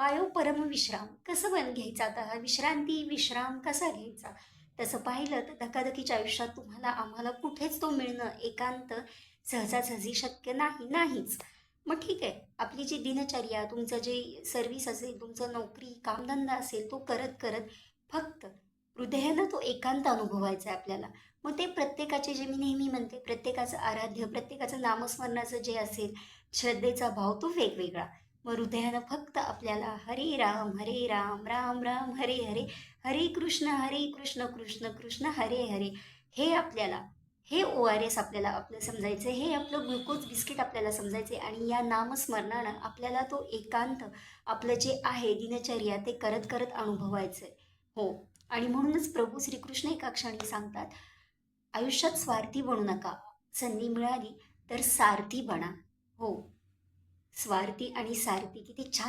पायो परमविश्राम कसं बन घ्यायचा आता? हा विश्रांती विश्राम कसा घ्यायचा? तसं पाहिलं तर धकाधकीच्या आयुष्यात तुम्हाला आम्हाला कुठेच तो मिळणं एकांत सहजासहजी शक्य नाही नाहीच. मग ठीक आहे आपली जी दिनचर्या तुमचं जे सर्व्हिस असेल तुमचं नोकरी कामधंदा असेल तो करत करत फक्त हृदयानं तो एकांत अनुभवायचा आहे आपल्याला. मग ते प्रत्येकाचे जे मी नेहमी म्हणते प्रत्येकाचं आराध्य प्रत्येकाचं नामस्मरणाचं जे असेल श्रद्धेचा भाव तो वेगवेगळा. मग हृदयानं फक्त आपल्याला. हरे राम हरे राम राम राम हरे हरे. हरे कृष्ण हरे कृष्ण कृष्ण कृष्ण हरे हरे. हे आपल्याला हे ओ आर एस आपल्याला आपलं समजायचं हे आपलं ग्लुकोज बिस्किट आपल्याला समजायचे आणि या नामस्मरणानं आपल्याला तो एकांत आपलं जे आहे दिनचर्या ते करत करत अनुभवायचं आहे हो. आणि म्हणूनच प्रभू श्रीकृष्ण एका क्षणी सांगतात आयुष्यात स्वार्थी बनू नका. संधी मिळाली तर सारथी बना. हो. स्वार्थी आणि सारथी किती छान